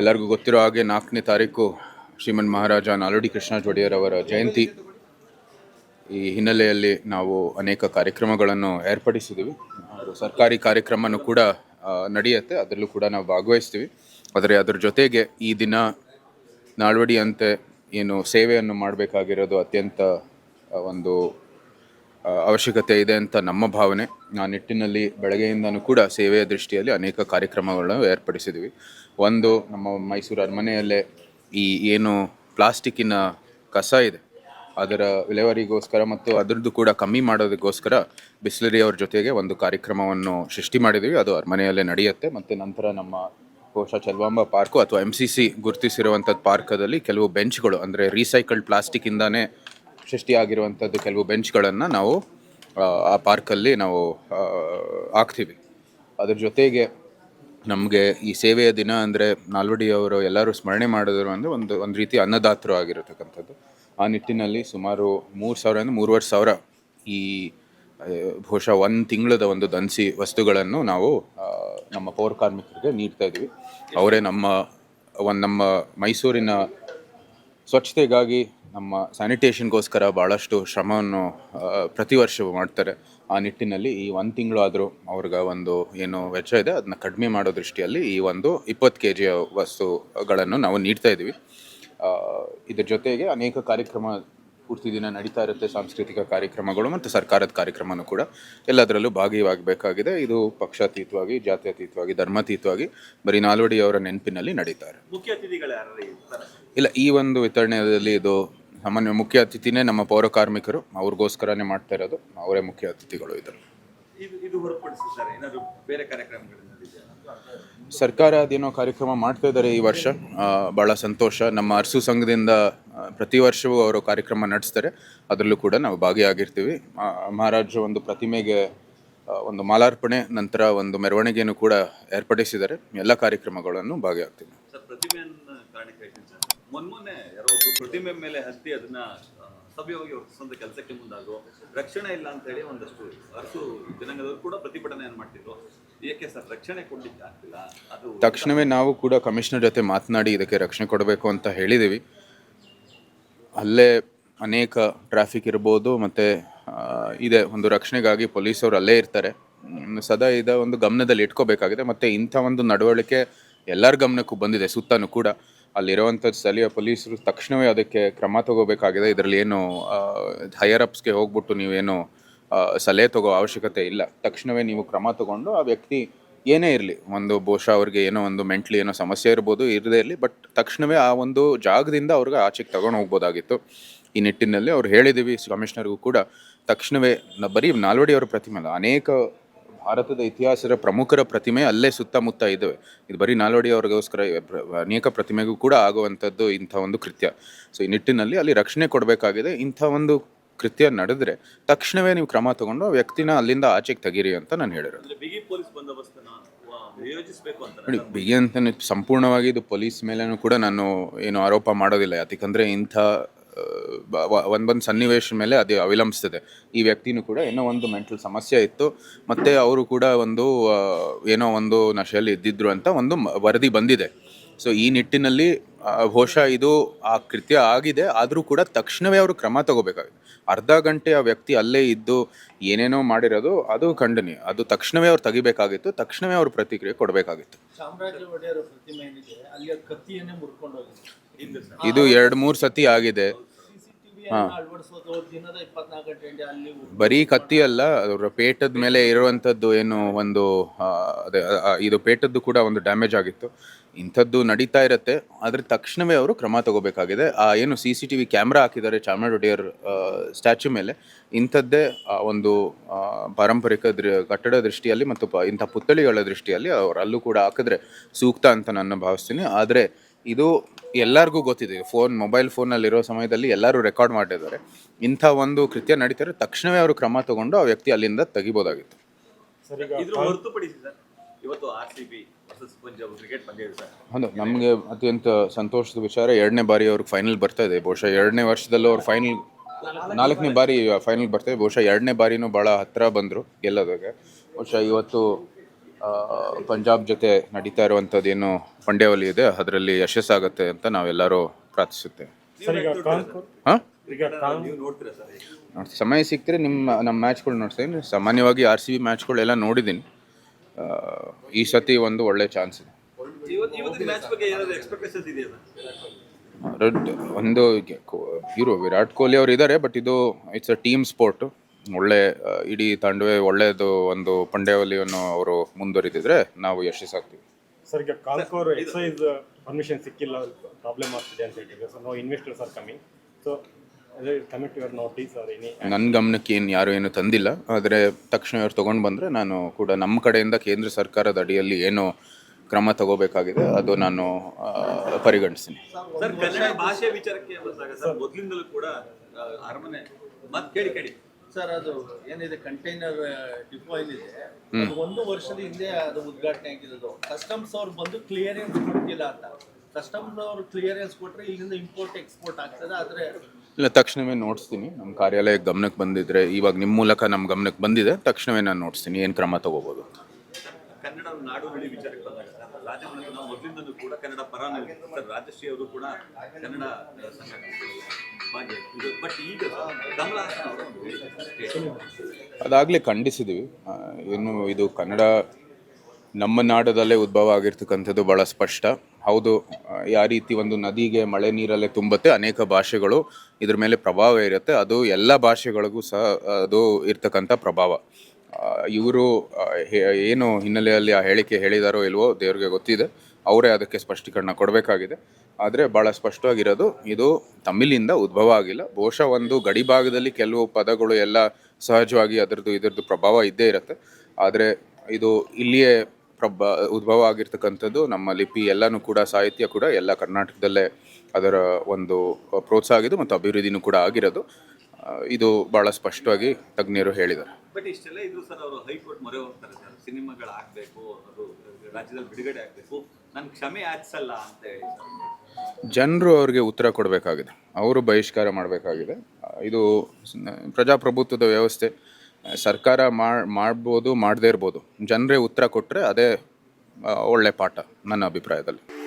ಎಲ್ಲರಿಗೂ ಗೊತ್ತಿರೋ ಹಾಗೆ ನಾಲ್ಕನೇ ತಾರೀಕು ಶ್ರೀಮನ್ ಮಹಾರಾಜ ನಾಲ್ವಡಿ ಕೃಷ್ಣ ಒಡೆಯರ್ ಅವರ ಜಯಂತಿ. ಈ ಹಿನ್ನೆಲೆಯಲ್ಲಿ ನಾವು ಅನೇಕ ಕಾರ್ಯಕ್ರಮಗಳನ್ನು ಏರ್ಪಡಿಸಿದ್ದೀವಿ ಸರ್ಕಾರಿ ಕಾರ್ಯಕ್ರಮನೂ ಕೂಡ ನಡೆಯುತ್ತೆ. ಅದರಲ್ಲೂ ಕೂಡ ನಾವು ಭಾಗವಹಿಸ್ತೀವಿ. ಆದರೆ ಅದರ ಜೊತೆಗೆ ಈ ದಿನ ನಾಲ್ವಡಿಯಂತೆ ಏನು ಸೇವೆಯನ್ನು ಮಾಡಬೇಕಾಗಿರೋದು ಅತ್ಯಂತ ಒಂದು ಅವಶ್ಯಕತೆ ಇದೆ ಅಂತ ನಮ್ಮ ಭಾವನೆ. ಆ ನಿಟ್ಟಿನಲ್ಲಿ ಬೆಳಗ್ಗೆಯಿಂದನೂ ಕೂಡ ಸೇವೆಯ ದೃಷ್ಟಿಯಲ್ಲಿ ಅನೇಕ ಕಾರ್ಯಕ್ರಮಗಳನ್ನು ಏರ್ಪಡಿಸಿದ್ದೀವಿ ಒಂದು ನಮ್ಮ ಮೈಸೂರು ಅರಮನೆಯಲ್ಲೇ ಈ ಏನು ಪ್ಲಾಸ್ಟಿಕ್ಕಿನ ಕಸ ಇದೆ. ಅದರ ವಿಲೇವಾರಿಗೋಸ್ಕರ ಮತ್ತು ಅದರದ್ದು ಕೂಡ ಕಮ್ಮಿ ಮಾಡೋದಕ್ಕೋಸ್ಕರ ಬಿಸ್ಲರಿ ಅವ್ರ ಜೊತೆಗೆ ಒಂದು ಕಾರ್ಯಕ್ರಮವನ್ನು ಸೃಷ್ಟಿ ಮಾಡಿದ್ದೀವಿ ಅದು ಅರಮನೆಯಲ್ಲೇ ನಡೆಯುತ್ತೆ. ಮತ್ತು ನಂತರ ನಮ್ಮ ಕೋಶ ಚಲ್ವಾಂಬ ಪಾರ್ಕು ಅಥವಾ ಎಂ ಸಿ ಸಿ ಗುರುತಿಸಿರುವಂಥದ್ದು ಪಾರ್ಕದಲ್ಲಿ ಕೆಲವು ಬೆಂಚ್ಗಳು, ಅಂದರೆ ರೀಸೈಕಲ್ಡ್ ಪ್ಲಾಸ್ಟಿಕ್ಕಿಂದಾನೇ ಸೃಷ್ಟಿಯಾಗಿರುವಂಥದ್ದು ಕೆಲವು ಬೆಂಚ್ಗಳನ್ನು ನಾವು ಆ, ಪಾರ್ಕಲ್ಲಿ ನಾವು ಹಾಕ್ತೀವಿ. ಅದ್ರ ಜೊತೆಗೆ ನಮಗೆ ಈ ಸೇವೆಯ ದಿನ ಅಂದರೆ ನಾಲ್ವಡಿಯವರು ಎಲ್ಲರೂ ಸ್ಮರಣೆ ಮಾಡಿದ್ರು ಅಂದರೆ ಒಂದು ಒಂದು ರೀತಿ ಅನ್ನದಾತರು ಆಗಿರತಕ್ಕಂಥದ್ದು. ಆ ನಿಟ್ಟಿನಲ್ಲಿ ಸುಮಾರು ಮೂರು ಸಾವಿರ ಅಂದರೆ ಮೂರುವರೆ ಸಾವಿರ ಈ ಬಹುಶಃ ಒಂದು ತಿಂಗಳದ ಒಂದು ದನ್ಸಿ ವಸ್ತುಗಳನ್ನು ನಾವು ನಮ್ಮ ಪೌರ ಕಾರ್ಮಿಕರಿಗೆ ನೀಡ್ತಾ ಇದ್ದೀವಿ. ಅವರೇ ನಮ್ಮ ಒಂದು ನಮ್ಮ ಮೈಸೂರಿನ ಸ್ವಚ್ಛತೆಗಾಗಿ ನಮ್ಮ ಸ್ಯಾನಿಟೇಷನ್ಗೋಸ್ಕರ ಭಾಳಷ್ಟು ಶ್ರಮವನ್ನು ಪ್ರತಿ ವರ್ಷವೂ ಮಾಡ್ತಾರೆ. ಆ ನಿಟ್ಟಿನಲ್ಲಿ ಈ ಒಂದು ತಿಂಗಳು ಆದರೂ ಅವ್ರಿಗೆ ಒಂದು ಏನು ವೆಚ್ಚ ಇದೆ ಅದನ್ನ ಕಡಿಮೆ ಮಾಡೋ ದೃಷ್ಟಿಯಲ್ಲಿ ಈ ಒಂದು ಇಪ್ಪತ್ತು ಕೆ ಜಿಯ ವಸ್ತುಗಳನ್ನು ನಾವು ನೀಡ್ತಾ ಇದ್ದೀವಿ ಇದ್ರ ಜೊತೆಗೆ ಅನೇಕ ಕಾರ್ಯಕ್ರಮ ಪೂರ್ತಿ ದಿನ ನಡೀತಾ ಇರುತ್ತೆ ಸಾಂಸ್ಕೃತಿಕ ಕಾರ್ಯಕ್ರಮಗಳು ಮತ್ತು ಸರ್ಕಾರದ ಕಾರ್ಯಕ್ರಮನೂ ಕೂಡ. ಎಲ್ಲದರಲ್ಲೂ ಭಾಗಿಯಾಗಬೇಕಾಗಿದೆ ಇದು ಪಕ್ಷಾತೀತವಾಗಿ ಜಾತ್ಯತೀತವಾಗಿ ಧರ್ಮಾತೀತವಾಗಿ ಬರೀ ನಾಲ್ವಡಿ ಅವರ ನೆನಪಿನಲ್ಲಿ ನಡೀತಾರೆ ಮುಖ್ಯ ಅತಿಥಿಗಳು ಇಲ್ಲ ಈ ಒಂದು ವಿತರಣೆಯಲ್ಲಿ ಇದು ಸಾಮಾನ್ಯ ಮುಖ್ಯ ಅತಿಥಿನೇ ನಮ್ಮ ಪೌರ ಕಾರ್ಮಿಕರು. ಅವ್ರಿಗೋಸ್ಕರನೇ ಮಾಡ್ತಾ ಇರೋದು. ಅವರೇ ಮುಖ್ಯ ಅತಿಥಿಗಳು ಇದರಲ್ಲಿ ಸರ್ಕಾರ ಅದೇನೋ ಕಾರ್ಯಕ್ರಮ ಮಾಡ್ತಾ ಇದ್ದಾರೆ ಈ ವರ್ಷ. ಬಹಳ ಭಾಳ ಸಂತೋಷ. ನಮ್ಮ ಅರಸು ಸಂಘದಿಂದ ಪ್ರತಿ ವರ್ಷವೂ ಅವರು ಕಾರ್ಯಕ್ರಮ ನಡೆಸ್ತಾರೆ. ಅದರಲ್ಲೂ ಕೂಡ ನಾವು ಭಾಗಿಯಾಗಿರ್ತೀವಿ. ಮಹಾರಾಜ ಒಂದು ಪ್ರತಿಮೆಗೆ ಒಂದು ಮಾಲಾರ್ಪಣೆ ನಂತರ ಒಂದು ಮೆರವಣಿಗೆಯನ್ನು ಕೂಡ ಏರ್ಪಡಿಸಿದ್ದಾರೆ. ಎಲ್ಲ ಕಾರ್ಯಕ್ರಮಗಳನ್ನು ಭಾಗಿಯಾಗ್ತೀವಿ. ಸರ್ ಪ್ರತಿಮೆಯನ್ನ ಕಾರಣಕ್ಕೆ ಹೇಳ್ತೀನಿ ಸರ್ ಮೊನ್ನೆ ಯಾರೋ ಒಬ್ರು ಪ್ರತಿಮೆ ಮೇಲೆ ಹತ್ತಿ ಅದನ್ನ ಸಭ್ಯವಾಗಿ ವರ್ತಿಸುವಂತ ಕೆಲಸಕ್ಕೆ ಮುಂದಾಗು ರಕ್ಷಣೆ ಇಲ್ಲ ಅಂತ ಹೇಳಿ ಒಂದಷ್ಟು ಅರಸು ಜನಾಂಗದವರು ಕೂಡ ಪ್ರತಿಭಟನೆಯನ್ನು ಮಾಡ್ತಿದ್ರು. ಏಕೆ ಸರ್, ರಕ್ಷಣೆ ಕೊಡ್ಲಿಕ್ಕೆ ಆಗ್ತಿಲ್ಲ? ಅದು ತಕ್ಷಣವೇ ನಾವು ಕೂಡ ಕಮಿಷನರ್ ಜೊತೆ ಮಾತನಾಡಿ ಇದಕ್ಕೆ ರಕ್ಷಣೆ ಕೊಡಬೇಕು ಅಂತ ಹೇಳಿದ್ದೀವಿ ಅಲ್ಲೇ ಅನೇಕ ಟ್ರಾಫಿಕ್ ಇರ್ಬೋದು, ಮತ್ತು ಇದೆ ಒಂದು ರಕ್ಷಣೆಗಾಗಿ ಪೊಲೀಸವರು ಅಲ್ಲೇ ಇರ್ತಾರೆ. ಸದಾ ಇದ ಒಂದು ಗಮನದಲ್ಲಿ ಇಟ್ಕೋಬೇಕಾಗಿದೆ. ಮತ್ತು ಇಂಥ ಒಂದು ನಡವಳಿಕೆ ಎಲ್ಲರ ಗಮನಕ್ಕೂ ಬಂದಿದೆ, ಸುತ್ತನೂ ಕೂಡ. ಅಲ್ಲಿರುವಂಥ ಸ್ಥಳೀಯ ಪೊಲೀಸರು ತಕ್ಷಣವೇ ಅದಕ್ಕೆ ಕ್ರಮ ತಗೋಬೇಕಾಗಿದೆ. ಇದರಲ್ಲಿ ಏನು ಹೈಯರ್ ಅಪ್ಸ್ಗೆ ಹೋಗ್ಬಿಟ್ಟು ನೀವೇನು ಸಲಹೆ ತಗೋ ಅವಶ್ಯಕತೆ ಇಲ್ಲ. ತಕ್ಷಣವೇ ನೀವು ಕ್ರಮ ತಗೊಂಡು ಆ ವ್ಯಕ್ತಿ ಏನೇ ಇರಲಿ, ಒಂದು ಬಹುಶಃ ಅವ್ರಿಗೆ ಏನೋ ಒಂದು ಮೆಂಟ್ಲಿ ಏನೋ ಸಮಸ್ಯೆ ಇರ್ಬೋದು, ಇರದೇ ಇರಲಿ, ಬಟ್ ತಕ್ಷಣವೇ ಆ ಒಂದು ಜಾಗದಿಂದ ಅವ್ರಿಗೆ ಆಚೆಗೆ ತಗೊಂಡು ಹೋಗ್ಬೋದಾಗಿತ್ತು. ಈ ನಿಟ್ಟಿನಲ್ಲಿ ಅವ್ರು ಹೇಳಿದ್ದೀವಿ ಕಮಿಷನರ್ಗೂ ಕೂಡ. ತಕ್ಷಣವೇ ಬರೀ ನಾಲ್ವಡಿ ಅವರ ಪ್ರತಿಮೆ ಅಲ್ಲ, ಅನೇಕ ಭಾರತದ ಇತಿಹಾಸದ ಪ್ರಮುಖರ ಪ್ರತಿಮೆ ಅಲ್ಲೇ ಸುತ್ತಮುತ್ತ ಇದ್ದಾವೆ. ಇದು ಬರೀ ನಾಲ್ವಡಿ ಅವ್ರಿಗೋಸ್ಕರ ಅನೇಕ ಪ್ರತಿಮೆಗೂ ಕೂಡ ಆಗುವಂಥದ್ದು ಇಂಥ ಒಂದು ಕೃತ್ಯ. ಸೊ ಈ ನಿಟ್ಟಿನಲ್ಲಿ ಅಲ್ಲಿ ರಕ್ಷಣೆ ಕೊಡಬೇಕಾಗಿದೆ. ಇಂಥ ಒಂದು ಕೃತ್ಯ ನಡೆದ್ರೆ ತಕ್ಷಣವೇ ನೀವು ಕ್ರಮ ತಗೊಂಡು ಆ ವ್ಯಕ್ತಿನ ಅಲ್ಲಿಂದ ಆಚೆಗೆ ತೆಗೀರಿ ಅಂತ ನಾನು ಹೇಳಿರೋದು. ನೋಡಿ ಬಿಗಿ ಅಂತ ಸಂಪೂರ್ಣವಾಗಿ ಇದು ಪೊಲೀಸ್ ಮೇಲೇನೂ ಕೂಡ ನಾನು ಏನು ಆರೋಪ ಮಾಡೋದಿಲ್ಲ. ಯಾಕಂದರೆ ಇಂಥ ಒಂದೊಂದು ಸನ್ನಿವೇಶ ಮೇಲೆ ಅದು ಅವಲಂಬಿಸ್ತದೆ. ಈ ವ್ಯಕ್ತಿನೂ ಕೂಡ ಏನೋ ಒಂದು ಮೆಂಟಲ್ ಸಮಸ್ಯೆ ಇತ್ತು. ಮತ್ತು ಅವರು ಕೂಡ ಒಂದು ಏನೋ ಒಂದು ನಶೆಯಲ್ಲಿ ಇದ್ದಿದ್ರು ಅಂತ ಒಂದು ವರದಿ ಬಂದಿದೆ. ಸೊ ಈ ನಿಟ್ಟಿನಲ್ಲಿ ಬಹುಶಃ ಇದು ಆ ಕೃತ್ಯ ಆಗಿದೆ. ಆದರೂ ಕೂಡ ತಕ್ಷಣವೇ ಅವರು ಕ್ರಮ ತಗೋಬೇಕಾಗಿದೆ. ಅರ್ಧ ಗಂಟೆ ಆ ವ್ಯಕ್ತಿ ಅಲ್ಲೇ ಇದ್ದು ಏನೇನೋ ಮಾಡಿರೋದು ಅದು ಖಂಡನೀಯ. ಅದು ತಕ್ಷಣವೇ ಅವ್ರು ತೆಗಿಬೇಕಾಗಿತ್ತು. ತಕ್ಷಣವೇ ಅವರು ಪ್ರತಿಕ್ರಿಯೆ ಕೊಡಬೇಕಾಗಿತ್ತು. ಇದು ಎರಡು ಮೂರು ಸತಿ ಆಗಿದೆ. ಬರೀ ಕತ್ತಿ ಅಲ್ಲ ಅವರ ಪೇಟದ ಮೇಲೆ ಇರುವಂಥದ್ದು ಏನು ಒಂದು ಅದೇ ಇದು ಪೇಟದ್ದು ಕೂಡ ಒಂದು ಡ್ಯಾಮೇಜ್ ಆಗಿತ್ತು. ಇಂಥದ್ದು ನಡೀತಾ ಇರುತ್ತೆ. ಆದರೆ ತಕ್ಷಣವೇ ಅವರು ಕ್ರಮ ತಗೋಬೇಕಾಗಿದೆ. ಆ ಏನು C C T V camera ಹಾಕಿದ್ದಾರೆ ಚಾಮರಾಜೊಡೆಯರ್ ಸ್ಟ್ಯಾಚ್ಯೂ ಮೇಲೆ. ಇಂಥದ್ದೇ ಆ ಒಂದು ಪಾರಂಪರಿಕ ದೃ ಕಟ್ಟಡ ದೃಷ್ಟಿಯಲ್ಲಿ ಮತ್ತು ಇಂಥ ಪುತ್ಥಳಿಗಳ ದೃಷ್ಟಿಯಲ್ಲಿ ಅವರು ಅಲ್ಲೂ ಕೂಡ ಹಾಕಿದ್ರೆ ಸೂಕ್ತ ಅಂತ ನಾನು ಭಾವಿಸ್ತೀನಿ. ಆದರೆ ಇದು ಎಲ್ಲರಿಗೂ ಗೊತ್ತಿದೆ. ಫೋನ್ ಮೊಬೈಲ್ ಫೋನಲ್ಲಿರೋ ಸಮಯದಲ್ಲಿ ಎಲ್ಲರೂ ರೆಕಾರ್ಡ್ ಮಾಡಿದ್ದಾರೆ ಇಂಥ ಒಂದು ಕೃತ್ಯ ನಡೀತಾರೆ ತಕ್ಷಣವೇ ಅವರು ಕ್ರಮ ತಗೊಂಡು ಆ ವ್ಯಕ್ತಿ ಅಲ್ಲಿಂದ ತೆಗಿಬೋದಾಗಿತ್ತು. ಇದ್ರ ಹೊರತುಪಡಿಸಿ ಸರ್ ಇವತ್ತು R C B versus Punjab cricket ಪಂದ್ಯ ಇದೆ ಸರ್. ಹೌದು ನಮಗೆ ಅತ್ಯಂತ ಸಂತೋಷದ ವಿಚಾರ ಎರಡನೇ ಬಾರಿ ಅವ್ರಿಗೆ ಫೈನಲ್ ಬರ್ತಾ ಇದೆ. ಬಹುಶಃ ಎರಡನೇ ವರ್ಷದಲ್ಲೂ ಅವ್ರು ಫೈನಲ್ ನಾಲ್ಕನೇ ಬಾರಿ ಫೈನಲ್ ಬರ್ತಾ ಇದೆ. ಬಹುಶಃ ಎರಡನೇ ಬಾರಿನೂ ಭಾಳ ಹತ್ತಿರ ಬಂದರು ಗೆಲ್ಲೋದಾಗ ಬಹುಶಃ ಇವತ್ತು ಪಂಜಾಬ್ ಜೊತೆ ನಡೀತಾ ಇರುವಂಥದ್ದು ಏನು ಪಂದ್ಯಾವಲಿ ಇದೆ ಅದರಲ್ಲಿ ಯಶಸ್ಸಾಗುತ್ತೆ ಅಂತ ನಾವೆಲ್ಲರೂ ಪ್ರಾರ್ಥಿಸುತ್ತೇವೆ. ಸರ್ ಈಗ ಕಾನ್ಪುರ್ ಹಾಂ? ಈಗ ಕಾನ್ ನೋಡ್ತೀರಾ ಸರ್ ನೋಡಿ ಸಮಯ ಸಿಕ್ಕರೆ ನಿಮ್ಮ ನಮ್ಮ ಮ್ಯಾಚ್ಗಳು ನೋಡ್ತೀನಿ ಸಾಮಾನ್ಯವಾಗಿ ಆರ್ ಸಿ ಬಿ ಮ್ಯಾಚ್ಗಳೆಲ್ಲ ನೋಡಿದ್ದೀನಿ. ಆ, ಈ ಸತಿ ಒಂದು ಒಳ್ಳೆ ಚಾನ್ಸ್ ಇದೆ. ಇವತ್ತು ಇವತ್ತಿನ ಮ್ಯಾಚ್ ಬಗ್ಗೆ ಏನಾದ್ರು ಎಕ್ಸ್ಪೆಕ್ಟೇಷನ್ಸ್ ಇದೆಯಾ ಸರ್? ರೆಡ್ ಒಂದು ಇರೋ ವಿರಾಟ್ ಕೊಹ್ಲಿ ಅವರು ಇದ್ದಾರೆ ಬಟ್ ಇದು ಇಟ್ಸ್ ಅ ಟೀಮ್ ಸ್ಪೋರ್ಟ್ ಒಳ್ಳೆ ಇಡೀ ತಂಡವೇ ಒಳ್ಳೆಯದು ಒಂದು ಪಂಡ್ಯಾವಲಿಯನ್ನು ಅವರು ಮುಂದುವರಿದಿದ್ರೆ ನಾವು ಯಶಸ್ಸಾಗ್ತೀವಿ. ಸರ್ ಈಗ ಕಾಲ್ಕೋರ್ ಎಕ್ಸೈಸ್ ಪರ್ಮಿಷನ್ ಸಿಕ್ಕಿಲ್ಲ ಪ್ರಾಬ್ಲಮ್ ಆಗ್ತಿದೆ ಅಂತ ಹೇಳಿದ್ರೆ so no investors are coming so commit your notice are any ನನ್ನ ಗಮನಕ್ಕೆ ಏನು ಯಾರು ಏನು ತಂದಿಲ್ಲ. ಆದರೆ ತಕ್ಷಣ ಇವ್ರು ತೊಗೊಂಡು ಬಂದರೆ ನಾನು ಕೂಡ ನಮ್ಮ ಕಡೆಯಿಂದ ಕೇಂದ್ರ ಸರ್ಕಾರದ ಅಡಿಯಲ್ಲಿ ಏನು ಕ್ರಮ ತಗೋಬೇಕಾಗಿದೆ ಅದು ನಾನು ಪರಿಗಣಿಸ್ತೀನಿ. ಸರ್ ಕನ್ನಡ ಭಾಷೆ ವಿಚಾರಕ್ಕೆ ಬಂದಾಗ ಸರ್ ಮೊದಲಿಂದಲೂ ಕೂಡ ಅರಮನೆ ಮತ್ತೆ ಕೇಳಿ ಕೇಳಿ. ಸರ್ ಅದು ಏನಿದೆ ಕಂಟೈನರ್ ಡಿಪೋ ಏನಿದೆ ಅದು ಒಂದು ವರ್ಷದ ಹಿಂದೆ ಅದು ಉದ್ಘಾಟನೆ ಆಗಿರೋದು ಕಸ್ಟಮ್ಸ್ ಅವ್ರು ಬಂದು ಕ್ಲಿಯರೆನ್ಸ್ ಕೊಡ್ತಿಲ್ಲ ಅಂತ. ಕಸ್ಟಮ್ಸ್ ಅವ್ರು ಕ್ಲಿಯರೆನ್ಸ್ ಕೊಟ್ಟರೆ ಇಲ್ಲಿಂದ ಇಂಪೋರ್ಟ್ ಎಕ್ಸ್ಪೋರ್ಟ್ ಆಗ್ತದೆ. ಆದರೆ ಇಲ್ಲ ತಕ್ಷಣವೇ ನೋಡಿಸ್ತೀನಿ. ನಮ್ಮ ಕಾರ್ಯಾಲಯಕ್ಕೆ ಗಮನಕ್ಕೆ ಬಂದಿದ್ರೆ ಇವಾಗ ನಿಮ್ಮ ಮೂಲಕ ನಮ್ಮ ಗಮನಕ್ಕೆ ಬಂದಿದೆ. ತಕ್ಷಣವೇ ನಾನು ನೋಡಿಸ್ತೀನಿ. ಏನು ಕ್ರಮ ತಗೋಬೋದು? ಕನ್ನಡ ನಾಡು ಹಳ್ಳಿ ವಿಚಾರಕ್ಕೆ ಬಂದಾಗ ರಾಜಮನೆತನ ನಾವು ಮೊದಲಿಂದಲೂ ಕೂಡ ಕನ್ನಡ ಪರ ರಾಜಶ್ರೀ ಅವರು ಕೂಡ ಕನ್ನಡ ಅದಾಗಲೇ ಖಂಡಿಸಿದ್ದೀವಿ ಆ, ಇನ್ನು ಇದು ಕನ್ನಡ ನಮ್ಮ ನಾಡದಲ್ಲೇ ಉದ್ಭವ ಆಗಿರ್ತಕ್ಕಂಥದ್ದು ಭಾಳ ಸ್ಪಷ್ಟ. ಹೌದು ಯಾವ ರೀತಿ ಒಂದು ನದಿಗೆ ಮಳೆ ನೀರಲ್ಲೇ ತುಂಬುತ್ತೆ ಅನೇಕ ಭಾಷೆಗಳು ಇದ್ರ ಮೇಲೆ ಪ್ರಭಾವ ಇರುತ್ತೆ. ಅದು ಎಲ್ಲ ಭಾಷೆಗಳಿಗೂ ಸಹ ಅದು ಇರ್ತಕ್ಕಂಥ ಪ್ರಭಾವ. ಇವರು ಏನು ಹಿನ್ನೆಲೆಯಲ್ಲಿ ಆ ಹೇಳಿಕೆ ಹೇಳಿದಾರೋ ಇಲ್ವೋ ದೇವ್ರಿಗೆ ಗೊತ್ತಿದೆ. ಅವರೇ ಅದಕ್ಕೆ ಸ್ಪಷ್ಟೀಕರಣ ಕೊಡಬೇಕಾಗಿದೆ. ಆದರೆ ಭಾಳ ಸ್ಪಷ್ಟವಾಗಿರೋದು, ಇದು ತಮಿಳಿಂದ ಉದ್ಭವ ಆಗಿಲ್ಲ. ಬಹುಶಃ ಒಂದು ಗಡಿ ಭಾಗದಲ್ಲಿ ಕೆಲವು ಪದಗಳು ಎಲ್ಲ ಸಹಜವಾಗಿ ಅದರದ್ದು ಇದರದ್ದು ಪ್ರಭಾವ ಇದ್ದೇ ಇರುತ್ತೆ. ಆದರೆ ಇದು ಇಲ್ಲಿಯೇ ಪ್ರಭ, ಉದ್ಭವ ಆಗಿರ್ತಕ್ಕಂಥದ್ದು, ನಮ್ಮ ಲಿಪಿ ಎಲ್ಲನೂ ಕೂಡ, ಸಾಹಿತ್ಯ ಕೂಡ ಎಲ್ಲ ಕರ್ನಾಟಕದಲ್ಲೇ ಅದರ ಒಂದು ಪ್ರೋತ್ಸಾಹ ಆಗಿದ್ದು ಮತ್ತು ಅಭಿವೃದ್ಧಿನೂ ಕೂಡ ಆಗಿರೋದು. ಇದು ಭಾಳ ಸ್ಪಷ್ಟವಾಗಿ ತಜ್ಞರು ಹೇಳಿದ್ದಾರೆ. ಬಟ್ ಆಗಬೇಕು, ಅದು ರಾಜ್ಯದಲ್ಲಿ ಬಿಡುಗಡೆ ಆಗಬೇಕು. ನಾನು ಕ್ಷಮೆ ಯಾಚಿಸಲ್ಲ ಅಂತ ಹೇಳಿ ಜನರು ಅವ್ರಿಗೆ ಉತ್ತರ ಕೊಡಬೇಕಾಗಿದೆ. ಅವರು ಬಹಿಷ್ಕಾರ ಮಾಡಬೇಕಾಗಿದೆ. ಇದು ಪ್ರಜಾಪ್ರಭುತ್ವದ ವ್ಯವಸ್ಥೆ. ಸರ್ಕಾರ ಮಾಡಿ ಮಾಡ್ಬೋದು, ಮಾಡದೇ ಇರ್ಬೋದು. ಜನರೇ ಉತ್ತರ ಕೊಟ್ಟರೆ ಅದೇ ಒಳ್ಳೆ ಪಾಠ ನನ್ನ ಅಭಿಪ್ರಾಯದಲ್ಲಿ.